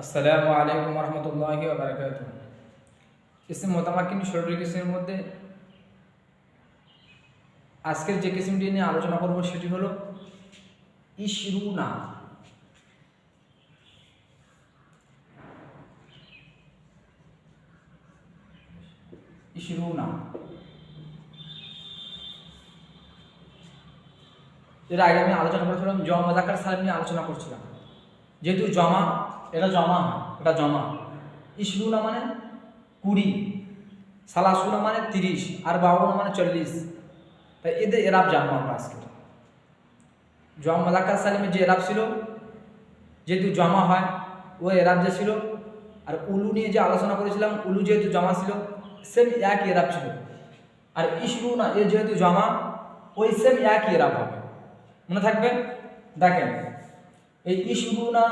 আসসালামু আলাইকুম রহমতুল্লাহ বারকাত ইসিম মোতামাকিন ষোলোটি কিসিমের মধ্যে আজকের যে কিসিমটি নিয়ে আলোচনা করব সেটি হলো ইশরুনা। ইশরুনা। এর আগে আমি আলোচনা করেছিলাম জমা জাকার সাহেব নিয়ে আলোচনা করছিলাম। যেহেতু জমা, এটা জমা এটা জমা। ইসরুনা মানে কুড়ি সালাসুনা মানে তিরিশ, আর বাউনা মানে চল্লিশ। তাই এদের এরাব জানব আমরা আজকে। জমা মালাক্কার সালিমের যে এরাব ছিল, যেহেতু জমা হয়, ও এরাব যে ছিল, আর উলু নিয়ে যে আলোচনা করেছিলাম, উলু যেহেতু জমা ছিল সেম এক এরাব ছিল। আর ইসরুনা এ যেহেতু জমা, ওই সেম এক এরাব হবে। মনে থাকবে? দেখেন এই ইসরুনা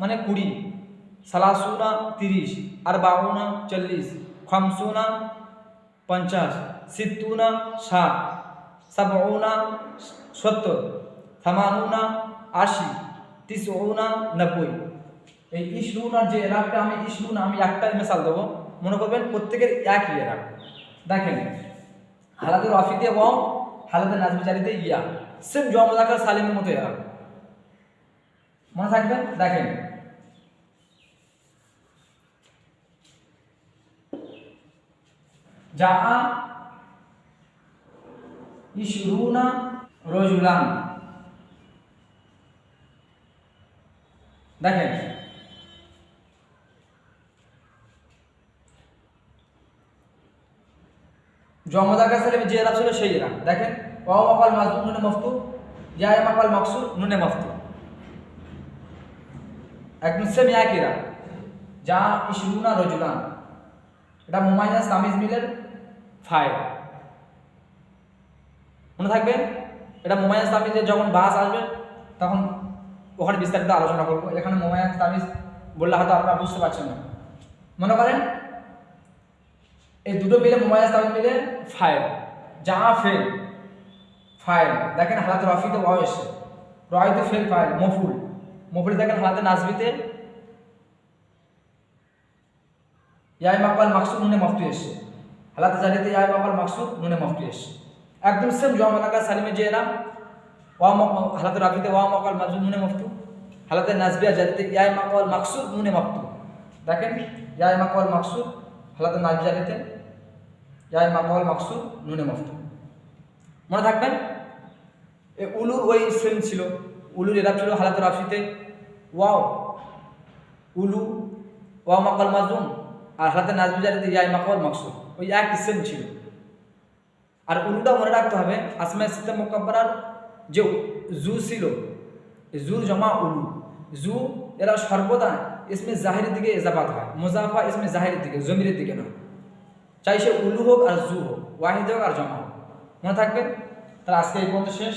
মানে কুড়ি, সালাসুনা তিরিশ আর বাউনা চল্লিশ, খামসুনা পঞ্চাশ, সিত্তুনা ষাট, সাবউনা সত্তর থামানুনা আশি, তিসউনা নব্বই। এই ইসরুনার যে এরাকটা আমি ইসরুনা আমি একটাই মেশাল দেবো। মনে করবেন প্রত্যেকের একই এরাক দেখেন, হালাদের রফিতে ওয়াও হালাদের নাজমি জারিতে ইয়া সেম জমদাকার সালিমের মতো এরাক মনে থাকবে? দেখেন। যাহা ইশরুনা রজুলান। দেখেন। জমদাকার সালিমে যে এরাব ছিল সেই এরাব দেখেন। ওয়া মাকাল মাজদুম নুনে মফতু ইয়া মাকাল মাকসুর নুনে মফতু। একদম সেম একই এরাব যা ইশরুনা রজুলান। এটা মুমাইয়াস তামিজ মিলের ফাইল মনে থাকবে? এটা মোমায়াজ তামিজের যখন বাস আসবে, তখন ওখানে বিস্তারিত আলোচনা করব। এখানে মোমায়াজ তামিজ বললে হয়তো আপনারা বুঝতে পারছেন না। মনে করেন? এই দুটো মিলে মোমায়াজ তামিজ মিলে ফাইল যা ফেল ফাইল দেখেন হালাতে রফিতে এসে রয়তে ফেল ফাইল মফুল। মফুল দেখেন হালাতে নাজবিতে ইয়াই মাকবাল মাকসুদ নুনে মফতু এসে। হালাতে জারিতে ইয়াই মাকবাল মাকসুদ নুনে মফতু এসে। একদম সেম জমা লাকা সালিমে যে এলাম, ওয়া হালাতে রাফিতে ওয়া মাকাল মাজুদ নুনে মফতু। হালাতে নাজবিয়া জারিতে ইয়াই মাকবাল মাকসুদ নুনে মফতু। দেখেন, ইয়াই মাকবাল মাকসুদ, হালাতে নাজ জারিতে ইয়াই মাকবাল মাকসুদ নুনে মফতু। মনে থাকবেন? এ উলুর ওই সেম ছিল। উলুর এরাব ছিল হালাতে রাফিতে ওয়াও উলু ওয়া মাকাল মাজুন আর হাতে নাজবি জারিতে ইয়াই মাকবাল মাকসুদ ওই এক সেম ছিল আর উলুটা মনে রাখতে হবে আসমায় সিতে মোকাব্বরার যে জু ছিল জুর জমা উলু জু এরা সর্বদা ইসমে জাহিরের দিকে এজাবাত হয় মুজাফা ইসমে জাহিরের দিকে জমিরের দিকে না চাই সে উলু হোক আর জু হোক ওয়াহিদ হোক আর জমা হোক মনে থাকবে তাহলে আজকে এই পর্যন্ত শেষ